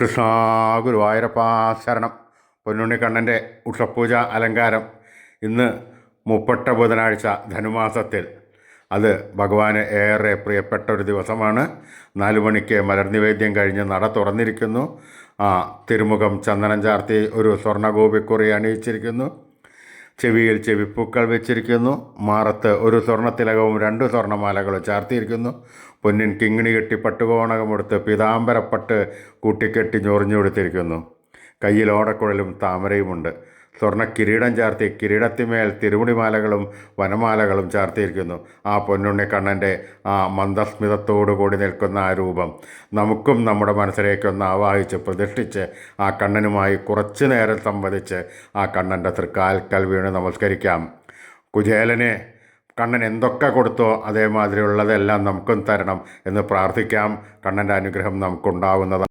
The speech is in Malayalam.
കൃഷ്ണ ഗുരുവായൂരപ്പാ ശരണം. പൊന്നുണ്ണിക്കണ്ണന്റെ ഉഷപൂജ അലങ്കാരം ഇന്ന് മുപ്പട്ട ബുധനാഴ്ച ധനുമാസത്തിൽ. അത് ഭഗവാന് ഏറെ പ്രിയപ്പെട്ട ഒരു ദിവസമാണ്. നാലു മണിക്ക് മലർനിവേദ്യം കഴിഞ്ഞ് നട തുറന്നിരിക്കുന്നു. ആ തിരുമുഖം ചന്ദനം ചാർത്തി ഒരു സ്വർണഗോപിക്കുറി അണിയിച്ചിരിക്കുന്നു. ചെവിയിൽ ചെവിപ്പൂക്കൾ വെച്ചിരിക്കുന്നു. മാറത്ത് ഒരു സ്വർണത്തിലകവും രണ്ട് സ്വർണമാലകളും ചാർത്തിയിരിക്കുന്നു. പൊന്നിൻ കിങ്ങിണി കെട്ടി പട്ടുകോണകമെടുത്ത് പീതാംബരപ്പട്ട് കൂട്ടിക്കെട്ടി ഞൊറിഞ്ഞു കൊടുത്തിരിക്കുന്നു കയ്യിൽ ഓടക്കുഴലും താമരയുമുണ്ട്. സ്വർണ കിരീടം ചാർത്തി കിരീടത്തിമേൽ തിരുമുടിമാലകളും വനമാലകളും ചാർത്തിയിരിക്കുന്നു. ആ പൊന്നുണ്ണി കണ്ണന്റെ ആ മന്ദസ്മിതത്തോടു കൂടി നിൽക്കുന്ന ആ രൂപം നമുക്കും നമ്മുടെ മനസ്സിലേക്കൊന്ന് ആവാഹിച്ച് പ്രതിഷ്ഠിച്ച് ആ കണ്ണനുമായി കുറച്ചു നേരം സംവദിച്ച് ആ കണ്ണന്റെ തൃക്കാൽക്കൽ വീണ് നമസ്കരിക്കാം. കുചേലനെ കണ്ണൻ എന്തൊക്കെ കൊടുത്തോ അതേമാതിരിയുള്ളതെല്ലാം നമുക്കും തരണം എന്ന് പ്രാർത്ഥിക്കാം. കണ്ണന്റെ അനുഗ്രഹം നമുക്കുണ്ടാവുന്നതാണ്.